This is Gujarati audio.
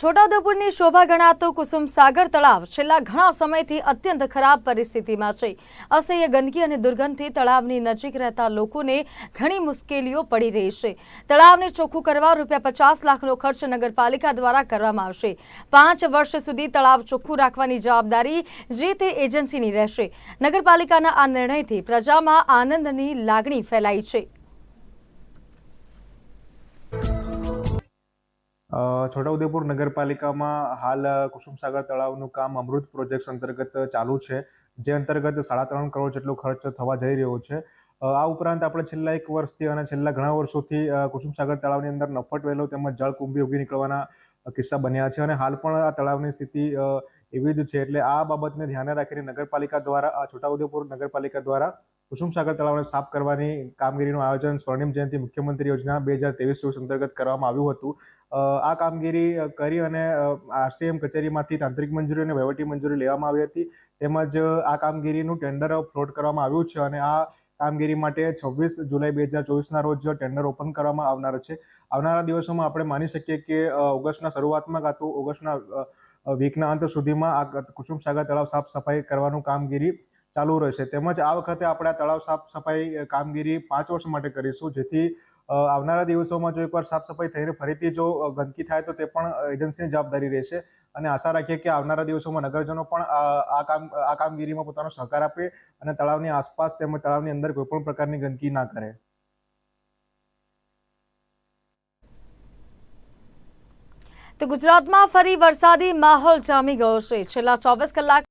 છોટાઉદેપુરની શોભા ગણાતો કુસુમ સાગર તળાવ છેલ્લા ઘણા સમયથી અત્યંત ખરાબ પરિસ્થિતિમાં છે. અસહ્ય ગંદકી અને દુર્ગંધથી તળાવની નજીક રહેતા લોકોને ઘણી મુશ્કેલીઓ પડી રહી છે. તળાવને ચોખ્ખું કરવા રૂપિયા પચાસ લાખનો ખર્ચ નગરપાલિકા દ્વારા કરવામાં આવશે. પાંચ વર્ષ સુધી તળાવ ચોખ્ખું રાખવાની જવાબદારી જે તે એજન્સીની રહેશે. નગરપાલિકાના આ નિર્ણયથી પ્રજામાં આનંદની લાગણી ફેલાઈ છે. છોટાઉદેપુર નગરપાલિકામાં હાલ કુસુમસાગર તળાવનું કામ અમૃત પ્રોજેક્ટ અંતર્ગત ચાલુ છે. જે અંતર્ગત સાડા ત્રણ કરોડ જેટલો ખર્ચ થવા જઈ રહ્યો છે. આ ઉપરાંત આપણે છેલ્લા એક વર્ષથી અને છેલ્લા ઘણા વર્ષોથી કુસુમસાગર તળાવની અંદર નફટ વહેલો તેમજ જળકુંભી ઉગી નીકળવાના કિસ્સા બન્યા છે અને હાલ પણ આ તળાવની સ્થિતિ એવી જ છે. એટલે આ બાબતને ધ્યાને રાખીને નગરપાલિકા દ્વારા છોટાઉદેપુર નગરપાલિકા દ્વારા કુસુમસાગર તળાવને સાફ કરવાની કામગીરીનું આયોજન સ્વર્ણિમ જયંતિ મુખ્યમંત્રી યોજના બે હજાર ત્રેવીસ ચોવીસ અંતર્ગત કરવામાં આવ્યું હતું. આ કામગીરી કરી અને આરસીએમ કચેરીમાંથી તાંત્રિક મંજૂરી અને વહીવટી મંજૂરી લેવામાં આવી હતી. તેમજ આ કામગીરીનું ટેન્ડર ફ્લોટ કરવામાં આવ્યું છે અને આ કામગીરી માટે છવ્વીસ જુલાઈ બે હજાર ચોવીસના રોજ ટેન્ડર ઓપન કરવામાં આવનાર છે. આવનારા દિવસોમાં આપણે માની શકીએ કે ઓગસ્ટના શરૂઆતમાં કાં તો ઓગસ્ટના વીકના અંત સુધીમાં આ કુસુમ સાગર તળાવ સાફ સફાઈ કરવાનું કામગીરી ચાલુ રહેશે. તેમજ આ વખતે આપણે આ તળાવ સાફ સફાઈ કામગીરી પાંચ વર્ષ માટે કરીશું. જેથી આવનારા દિવસોમાં જો એકવાર સાફ સફાઈ થઈને ફરીથી જો ગંદકી થાય તો તે પણ એજન્સીની જવાબદારી રહેશે. અને આશા રાખીએ કે આવનારા દિવસોમાં નગરજનો પણ આ કામ, આ કામગીરીમાં પોતાનો સહકાર આપે અને તળાવની આસપાસ તેમજ તળાવની અંદર કોઈ પણ પ્રકારની ગંદકી ના કરે. તો ગુજરાતમાં ફરી વરસાદી માહોલ જામી ગયો છે. છેલ્લા ચોવીસ કલાક